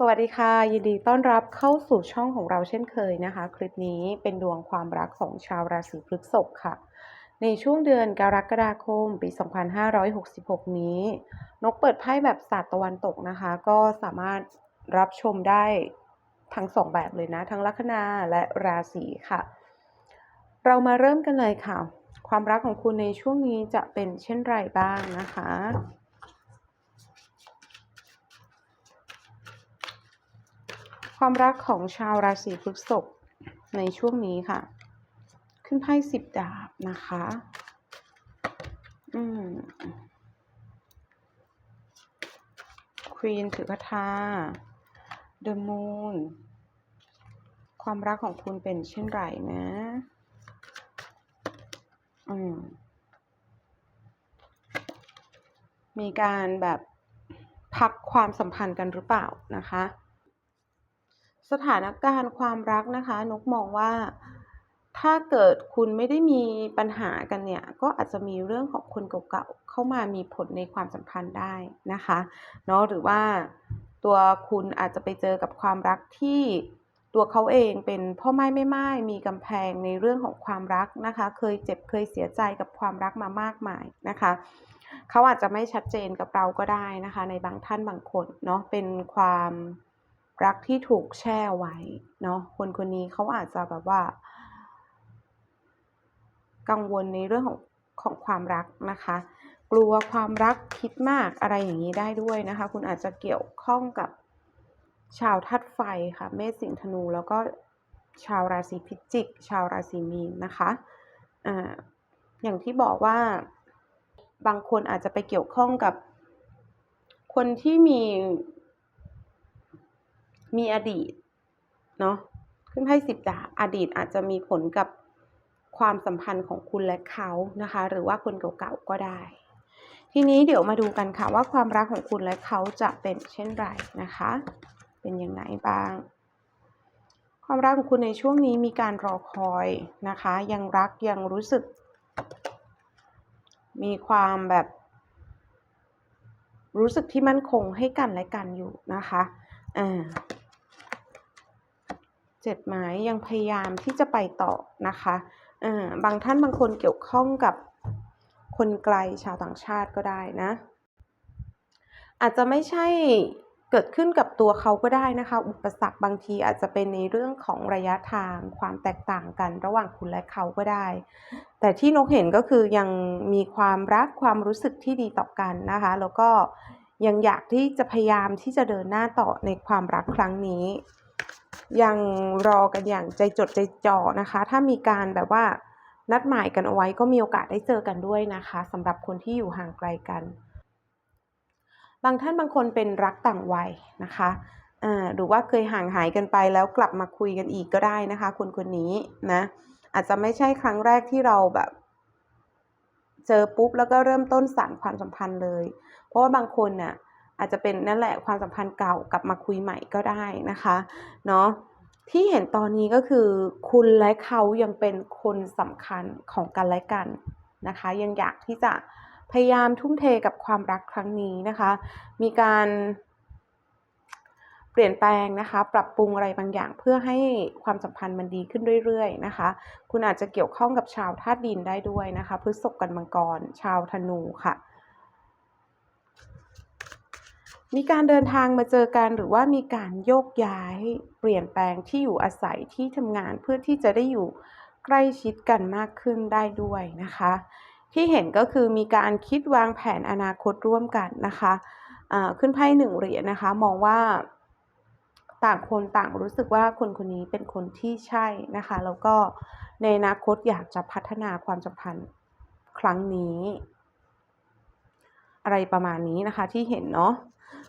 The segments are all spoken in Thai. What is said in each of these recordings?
สวัสดีค่ะ ยินดีต้อนรับเข้าสู่ช่องของเราเช่นเคยนะคะ คลิปนี้เป็นดวงความรักของชาวราศีพฤษภค่ะ ในช่วงเดือนกรกฎาคม ปี 2566 นี้ นกเปิดไพ่แบบศาสตร์ตะวันตกนะคะ ก็สามารถรับชมได้ทั้งสองแบบเลยนะ ทั้งลัคนาและราศีค่ะ เรามาเริ่มกันเลยค่ะ ความรักของคุณในช่วงนี้จะเป็นเช่นไรบ้างนะคะ ความรักของชาวราศีพฤษภในช่วงนี้ค่ะ ขึ้นไพ่สิบดาบนะคะ อืมควีนถือคาถาเดอะมูนความรักของคุณเป็นเช่นไรนะ อืม มีการแบบพักความสัมพันธ์กันหรือเปล่านะคะ สถานการณ์ความรักนะคะนกมองว่า ถ้าเกิดคุณไม่ได้มีปัญหากันเนี่ย ก็อาจจะมีเรื่องของคนเก่าๆเข้ามามีผลในความสัมพันธ์ได้นะคะเนาะหรือว่าตัวคุณอาจจะไปเจอกับความรักที่ตัวเขาเองเป็นพ่อไม้ไม่ไม้มีกำแพงในเรื่องของความรักนะคะ เคยเจ็บเคยเสียใจกับความรักมามากมายนะคะเขาอาจจะไม่ชัดเจนกับเราก็ได้นะคะ ในบางท่านบางคนเนาะเป็นความ รักที่ถูกแช่ไว้เนาะคนคนนี้เขาอาจจะแบบว่า กังวลในเรื่องของของความรักนะคะ กลัวความรักคิดมากอะไรอย่างนี้ได้ด้วยนะคะ คุณอาจจะเกี่ยวข้องกับชาวธาตุไฟค่ะเมษสิงธนูแล้วก็ชาวราศีพิจิก ชาวราศีมีนนะคะอ่าอย่างที่บอกว่าบางคนอาจจะไปเกี่ยวข้องกับคนที่มี มีอดีตเนาะขึ้นไพ่สิบดาบอดีตอาจจะมีผลกับความสัมพันธ์ของคุณและเขานะคะ หรือว่าคนเก่าๆก็ได้ ทีนี้เดี๋ยวมาดูกันค่ะว่าความรักของคุณและเขาจะเป็นเช่นไรนะคะ เป็นอยังไงบ้าง ความรักของคุณในช่วงนี้มีการรอคอยนะคะ ยังรักยังรู้สึก มีความแบบ รู้สึกที่มั่นคงให้กันและกันอยู่นะคะอ่า เจ็ดไม้ยังพยายามที่จะไปต่อนะคะอ่าบางท่านบางคนเกี่ยวข้องกับคนไกลชาวต่างชาติก็ได้นะ อาจจะไม่ใช่เกิดขึ้นกับตัวเขาก็ได้นะคะ อุปสรรคบางทีอาจจะเป็นในเรื่องของระยะทางความแตกต่างกันระหว่างคุณและเขาก็ได้ แต่ที่นกเห็นก็คือยังมีความรักความรู้สึกที่ดีต่อกันนะคะ แล้วก็ยังอยากที่จะพยายามที่จะเดินหน้าต่อในความรักครั้งนี้ ยังรอกันอย่างใจจดใจจ่อนะคะ ถ้ามีการแบบว่านัดหมายกันเอาไว้ก็มีโอกาสได้เจอกันด้วยนะคะสำหรับคนที่อยู่ห่างไกลกัน บางท่านบางคนเป็นรักต่างวัยนะคะหรือว่าเคยห่างหายกันไปแล้วกลับมาคุยกันอีกก็ได้นะคะ คนคนนี้นะอาจจะไม่ใช่ครั้งแรกที่เราแบบเจอปุ๊บแล้วก็เริ่มต้นสานความสัมพันธ์เลย เพราะว่าบางคนน่ะ อาจจะเป็นนั่นแหละความสัมพันธ์เก่ากลับมาคุยใหม่ก็ได้นะคะเนาะที่เห็นตอนนี้ก็คือคุณและเขายังเป็นคนสำคัญของกันและกันนะคะ ยังอยากที่จะพยายามทุ่มเทกับความรักครั้งนี้นะคะ มีการเปลี่ยนแปลงนะคะ ปรับปรุงอะไรบางอย่างเพื่อให้ความสัมพันธ์มันดีขึ้นเรื่อยๆนะคะ คุณอาจจะเกี่ยวข้องกับชาวธาตุดินได้ด้วยนะคะพฤษภกันมังกร ชาวธนูค่ะ มีการเดินทางมาเจอกันหรือว่ามีการโยกย้ายเปลี่ยนแปลงที่อยู่อาศัยที่ทำงานเพื่อที่จะได้อยู่ใกล้ชิดกันมากขึ้นได้ด้วยนะคะ ที่เห็นก็คือมีการคิดวางแผนอนาคตร่วมกันนะคะะขึ้นไพ่หนึ่งเหรียญนะคะ มองว่าต่างคนต่างรู้สึกว่าคนคนนี้เป็นคนที่ใช่นะคะ แล้วก็ในอนาคตอยากจะพัฒนาความสัมพันธ์ครั้งนี้ อะไรประมาณนี้นะคะที่เห็นเนาะ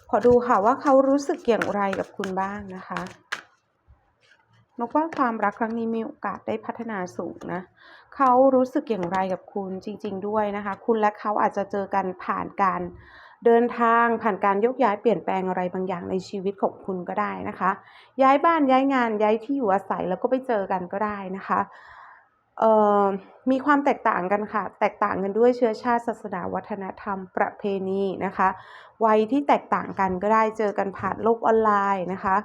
ขอดูค่ะว่าเขารู้สึกอย่างไรกับคุณบ้างนะคะนกว่าความรักครั้งนี้มีโอกาสได้พัฒนาสูงนะ เขารู้สึกอย่างไรกับคุณจริง ๆ ด้วยนะคะ คุณและเขาอาจจะเจอกันผ่านการเดินทางผ่านการยกย้ายเปลี่ยนแปลงอะไรบางอย่างในชีวิตของคุณก็ได้นะคะ ย้ายบ้านย้ายงานย้ายที่อยู่อาศัยแล้วก็ไปเจอกันก็ได้นะคะ มีความแตกต่างกันค่ะ แตกต่างกันด้วยเชื้อชาติศาสนาวัฒนธรรมประเพณีนะคะ วัยที่แตกต่างกันก็ได้เจอกันผ่านโลกออนไลน์นะคะ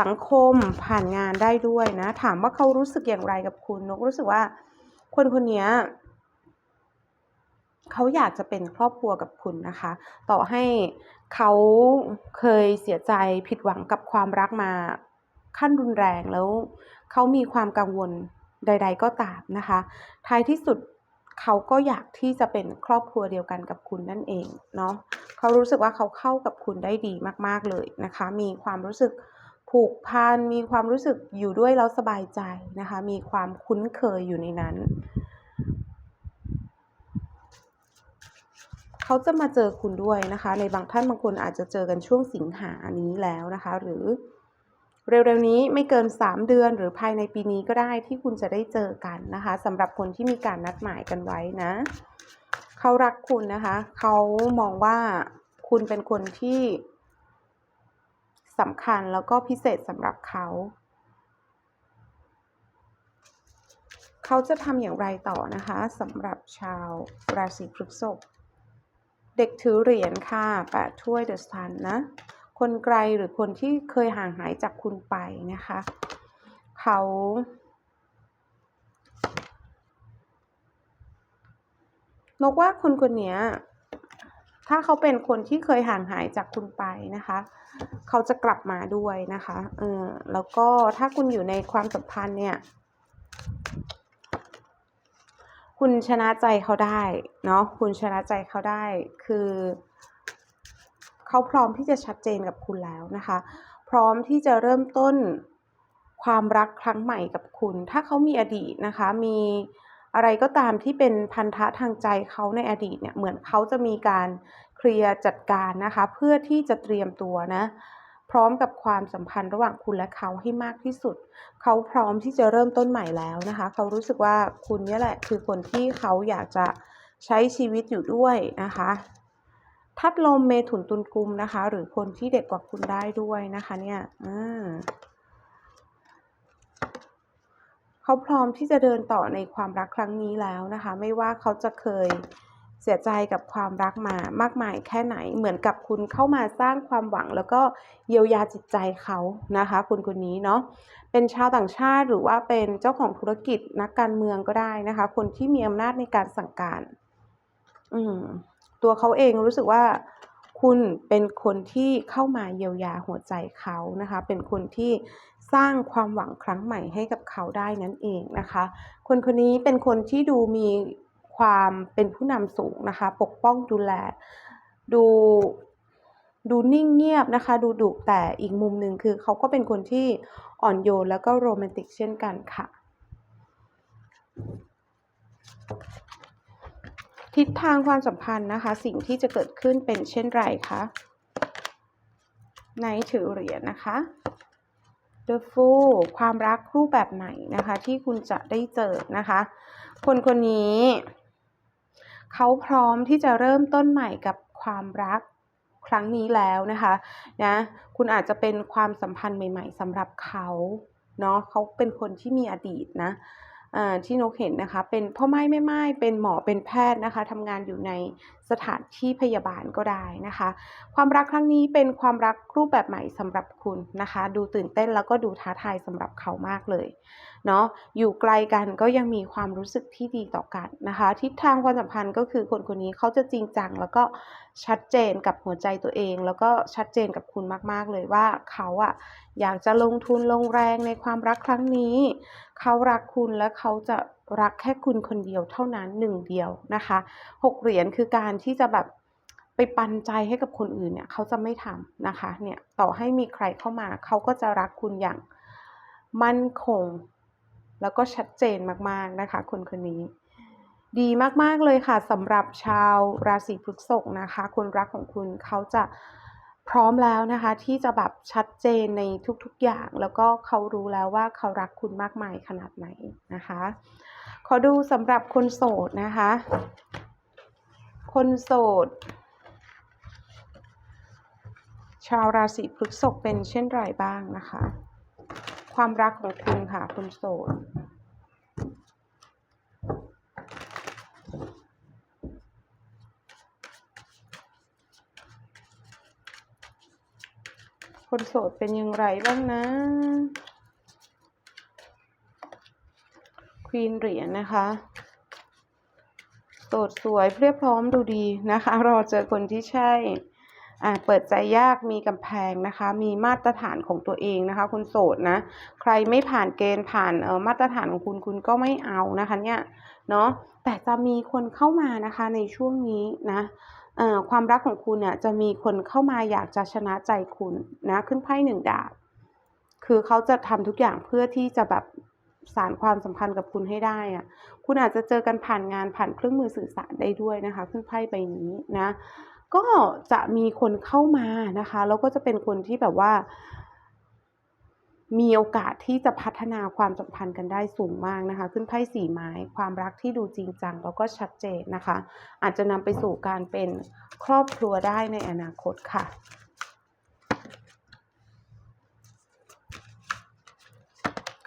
สังคมผ่านงานได้ด้วยนะ ถามว่าเขารู้สึกอย่างไรกับคุณนกรู้สึกว่า คนคนนี้เขาอยากจะเป็นครอบครัวกับคุณนะคะ ต่อให้เขาเคยเสียใจผิดหวังกับความรักมาขั้นรุนแรงแล้วเขามีความกังวล ใด ๆ ก็ตามนะคะ ท้ายที่สุดเขาก็อยากที่จะเป็นครอบครัวเดียวกันกับคุณนั่นเองเนาะเขารู้สึกว่าเขาเข้ากับคุณได้ดีมากๆเลยนะคะ มีความรู้สึกผูกพันมีความรู้สึกอยู่ด้วยแล้วสบายใจนะคะ มีความคุ้นเคยอยู่ในนั้น เขาจะมาเจอคุณด้วยนะคะ ในบางท่านบางคนอาจจะเจอกันช่วงสิงหานี้แล้วนะคะ หรือ เร็วๆนี้ไม่เกิน 3 เดือนหรือภายในปีนี้ก็ได้ที่คุณจะได้เจอกันนะคะสำหรับคนที่มีการนัดหมายกันไว้นะ เขารักคุณนะคะ เขามองว่าคุณเป็นคนที่สำคัญแล้วก็พิเศษสำหรับเขา เขาจะทำอย่างไรต่อนะคะสำหรับชาวราศีพฤษภเด็กถือเหรียญค่ะแปดถ้วยเดอะซันนะ คนไกลหรือคนที่เคยห่างหายจากคุณไปนะคะ เขานกว่าคนคนนี้ถ้าเขาเป็นคนที่เคยห่างหายจากคุณไปนะคะ เขาจะกลับมาด้วยนะคะเออแล้วก็ถ้าคุณอยู่ในความสัมพันธ์เนี่ย คุณชนะใจเขาได้เนาะคุณชนะใจเขาได้คือ เขาพร้อมที่จะชัดเจนกับคุณแล้วนะคะ พร้อมที่จะเริ่มต้นความรักครั้งใหม่กับคุณ ถ้าเขามีอดีตนะคะ มีอะไรก็ตามที่เป็นพันธะทางใจเขาในอดีตเนี่ยเหมือนเขาจะมีการเคลียร์จัดการนะคะ เพื่อที่จะเตรียมตัวนะ พร้อมกับความสัมพันธ์ระหว่างคุณและเขาให้มากที่สุด เขาพร้อมที่จะเริ่มต้นใหม่แล้วนะคะ เขารู้สึกว่าคุณนี่แหละคือคนที่เขาอยากจะใช้ชีวิตอยู่ด้วยนะคะ ทัดลมเมถุนตุลกุมนะคะ หรือคนที่เด็กกว่าคุณได้ด้วยนะคะเนี่ยอ่าเขาพร้อมที่จะเดินต่อในความรักครั้งนี้แล้วนะคะ ไม่ว่าเขาจะเคยเสียใจกับความรักมามากมายแค่ไหนเหมือนกับคุณเข้ามาสร้างความหวัง แล้วก็เยียวยาจิตใจเขานะคะ คุณคนนี้เนาะเป็นชาวต่างชาติหรือว่าเป็นเจ้าของธุรกิจนักการเมืองก็ได้นะคะ คนที่มีอำนาจในการสั่งการ อืม ตัวเขาเองรู้สึกว่าคุณเป็นคนที่เข้ามาเยียวยาหัวใจเขานะคะ เป็นคนที่สร้างความหวังครั้งใหม่ให้กับเขาได้นั่นเองนะคะ คนคนนี้เป็นคนที่ดูมีความเป็นผู้นำสูงนะคะ ปกป้องดูแล ดูดูนิ่งเงียบนะคะ ดูดุแต่อีกมุมหนึ่งคือเขาก็เป็นคนที่อ่อนโยนแล้วก็โรแมนติกเช่นกันค่ะ ทิศทางความสัมพันธ์นะคะ สิ่งที่จะเกิดขึ้นเป็นเช่นไรคะในถือเหรียญนะคะ The Fool ความรักรูปแบบไหนนะคะ ที่คุณจะได้เจอนะคะ คนคนนี้ เขาพร้อมที่จะเริ่มต้นใหม่กับความรักครั้งนี้แล้วนะคะนะคุณอาจจะเป็นความสัมพันธ์ใหม่ ๆสำหรับเขาเนาะเขาเป็นคนที่มีอดีตนะ ที่นกเห็นนะคะ เป็นพ่อไม้แม่ไม้เป็นหมอเป็นแพทย์นะคะทำงานอยู่ในสถานที่พยาบาลก็ได้นะคะ ความรักครั้งนี้เป็นความรักรูปแบบใหม่สำหรับคุณนะคะ ดูตื่นเต้นแล้วก็ดูท้าทายสำหรับเขามากเลยเนาะอยู่ไกลกันก็ยังมีความรู้สึกที่ดีต่อกันนะคะ ทิศทางความสัมพันธ์ก็คือคนคนนี้เขาจะจริงจังแล้วก็ ชัดเจนกับหัวใจตัวเอง แล้วก็ชัดเจนกับคุณมาก ๆ เลยว่าเขาอะอยากจะลงทุนลงแรงในความรักครั้งนี้ เขารักคุณและเขาจะรักแค่คุณคนเดียวเท่านั้นหนึ่งเดียวนะคะหกเหรียญคือการที่จะแบบไปปันใจให้กับคนอื่นเนี่ยเขาจะไม่ทำนะคะเนี่ยต่อให้มีใครเข้ามา เขาก็จะรักคุณอย่างมั่นคง แล้วก็ชัดเจนมากๆนะคะ คนคนนี้ ดีมาก ๆ เลยค่ะสำหรับชาวราศีพฤษภนะคะ คนรักของคุณเขาจะพร้อมแล้วนะคะ ที่จะแบบชัดเจนในทุกๆอย่าง แล้วก็เขารู้แล้วว่าเขารักคุณมากมายขนาดไหนนะคะ ขอดูสำหรับคนโสดนะคะ คนโสด ชาวราศีพฤษภเป็นเช่นไรบ้างนะคะ ความรักของคุณค่ะคนโสด คนโสดเป็นอย่างไรบ้างนะควีนเหรียญนะคะโสดสวยเรียบพร้อมดูดีนะคะ รอเจอคนที่ใช่อ่าเปิดใจยากมีกำแพงนะคะ มีมาตรฐานของตัวเองนะคะคนโสดนะ ใครไม่ผ่านเกณฑ์ผ่านเออมาตรฐานของคุณคุณก็ไม่เอานะคะเนี่ยเนาะแต่จะมีคนเข้ามานะคะในช่วงนี้นะ ความรักของคุณเนี่ยจะมีคนเข้ามาอยากจะชนะใจคุณนะขึ้นไพ่หนึ่งดาบ คือเขาจะทำทุกอย่างเพื่อที่จะแบบสารความสัมพันธ์กับคุณให้ได้อะคุณอาจจะเจอกันผ่านงานผ่านเครื่องมือสื่อสารได้ด้วยนะคะ ขึ้นไพ่ใบนี้นะ ก็จะมีคนเข้ามานะคะ แล้วก็จะเป็นคนที่แบบว่า มีโอกาสที่จะพัฒนาความสัมพันธ์กันได้สูงมากนะคะ ขึ้นไพ่สีไม้ ความรักที่ดูจริงจังแล้วก็ชัดเจนนะคะ อาจจะนำไปสู่การเป็นครอบครัวได้ในอนาคตค่ะ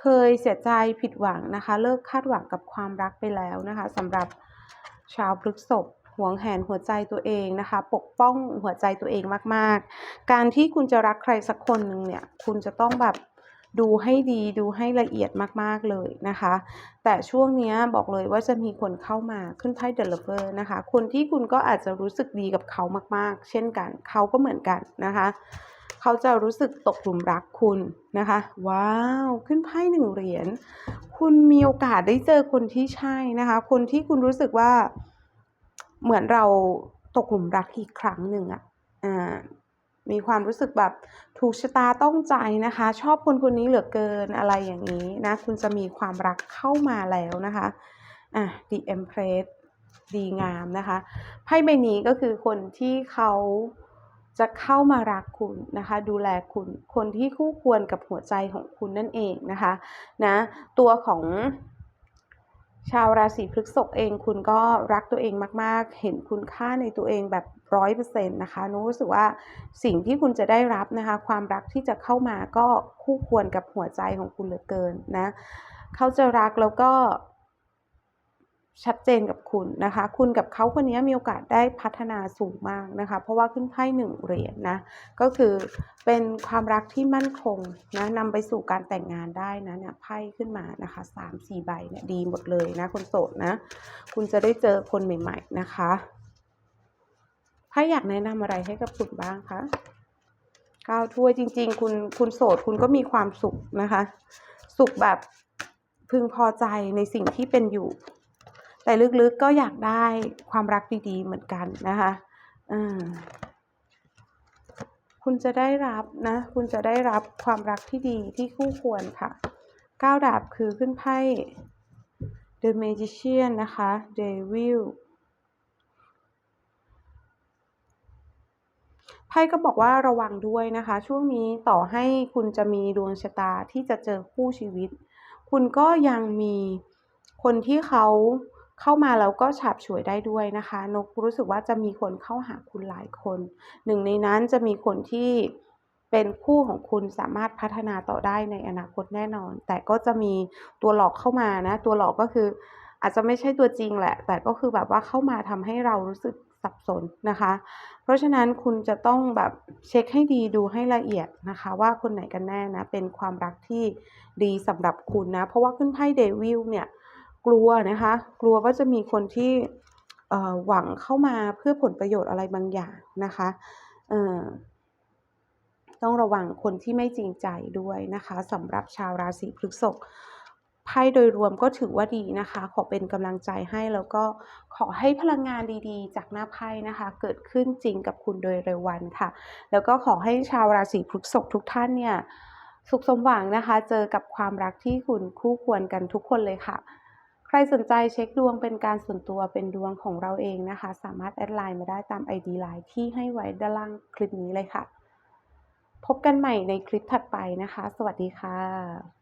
เคยเสียใจผิดหวังนะคะ เลิกคาดหวังกับความรักไปแล้วนะคะสำหรับชาวพฤษภหวงแหนหัวใจตัวเองนะคะ ปกป้องหัวใจตัวเองมาก ๆ การที่คุณจะรักใครสักคนหนึ่งเนี่ย คุณจะต้องแบบ ดูให้ดีดูให้ละเอียดมากๆเลยนะคะ แต่ช่วงนี้บอกเลยว่าจะมีคนเข้ามาขึ้นไพ่เดลเวอร์นะคะ คนที่คุณก็อาจจะรู้สึกดีกับเขามากๆ เช่นกัน เขาก็เหมือนกันนะคะ เขาจะรู้สึกตกหลุมรักคุณนะคะ ว้าว ขึ้นไพ่หนึ่งเหรียญคุณมีโอกาสได้เจอคนที่ใช่นะคะ คนที่คุณรู้สึกว่าเหมือนเราตกหลุมรักอีกครั้งหนึ่งอะอ่า มีความรู้สึกแบบถูกชะตาต้องใจนะคะ ชอบคนคนนี้เหลือเกินอะไรอย่างนี้นะคุณจะมีความรักเข้ามาแล้วนะคะอะ The Empress ดีงามนะคะไพ่ใบนี้ก็คือคนที่เขาจะเข้ามารักคุณนะคะ ดูแลคุณคนที่คู่ควรกับหัวใจของคุณนั่นเองนะคะนะตัวของชาวราศีพฤษภเองคุณก็รักตัวเองมาก ๆ เห็นคุณค่าในตัวเองแบบ ร้อยเปอร์เซ็นต์นะคะนุรู้สึกว่าสิ่งที่คุณจะได้รับนะคะ ความรักที่จะเข้ามาก็คู่ควรกับหัวใจของคุณเหลือเกินนะ เขาจะรักแล้วก็ชัดเจนกับคุณนะคะ คุณกับเขาคนนี้มีโอกาสได้พัฒนาสูงมากนะคะ เพราะว่าขึ้นไพ่หนึ่งเหรียญนนะ ก็คือเป็นความรักที่มั่นคงนะนำไปสู่การแต่งงานได้นะเนี่ยไพ่ขึ้นมานะคะสามสี่ใบเนี่ยดีหมดเลยนะคนโสดนะ คุณจะได้เจอคนใหม่ ๆ นะคะ ไพ่อยากแนะนำอะไรให้กับคุณบ้างคะก้าวถ้วยจริง ๆ คุณคุณโสดคุณก็มีความสุขนะคะ สุขแบบพึงพอใจในสิ่งที่เป็นอยู่ แต่ลึกๆก็อยากได้ความรักดีๆเหมือนกันนะคะคุณจะได้รับนะ คุณจะได้รับความรักที่ดีที่คู่ควรค่ะก้าวดาบคือขึ้นไพ่ The Magician นะคะ Devil ไพ่ก็บอกว่าระวังด้วยนะคะ ช่วงนี้ต่อให้คุณจะมีดวงชะตาที่จะเจอคู่ชีวิต คุณก็ยังมีคนที่เขาเข้ามาแล้วก็ฉาบฉวยได้ด้วยนะคะ นกรู้สึกว่าจะมีคนเข้าหาคุณหลายคน หนึ่งในนั้นจะมีคนที่เป็นคู่ของคุณสามารถพัฒนาต่อได้ในอนาคตแน่นอน แต่ก็จะมีตัวหลอกเข้ามานะ ตัวหลอกก็คือ อาจจะไม่ใช่ตัวจริงแหละ แต่ก็คือแบบว่าเข้ามาทำให้เรารู้สึกสับสนนะคะ เพราะฉะนั้นคุณจะต้องแบบเช็คให้ดีดูให้ละเอียดนะคะ ว่าคนไหนกันแน่นะ เป็นความรักที่ดีสำหรับคุณนะ เพราะว่าขึ้นไพ่เดวิลเนี่ยกลัวนะคะ กลัวว่าจะมีคนที่หวังเข้ามาเพื่อผลประโยชน์อะไรบางอย่างนะคะต้องระวังคนที่ไม่จริงใจด้วยนะคะสำหรับชาวราศีพฤษภ ไพ่โดยรวมก็ถือว่าดีนะคะ ขอเป็นกำลังใจให้แล้วก็ขอให้พลังงานดีๆ จากหน้าไพ่นะคะ เกิดขึ้นจริงกับคุณโดยเร็ววันค่ะ แล้วก็ขอให้ชาวราศีพฤษภทุกท่านเนี่ยสุขสมหวังนะคะ เจอกับความรักที่คุณคู่ควรกันทุกคนเลยค่ะ ใครสนใจเช็คดวงเป็นการส่วนตัวเป็นดวงของเราเองนะคะ สามารถแอดไลน์มาได้ตาม ID ไลน์ที่ให้ไว้ด้านล่างคลิปนี้เลยค่ะ พบกันใหม่ในคลิปถัดไปนะคะ สวัสดีค่ะ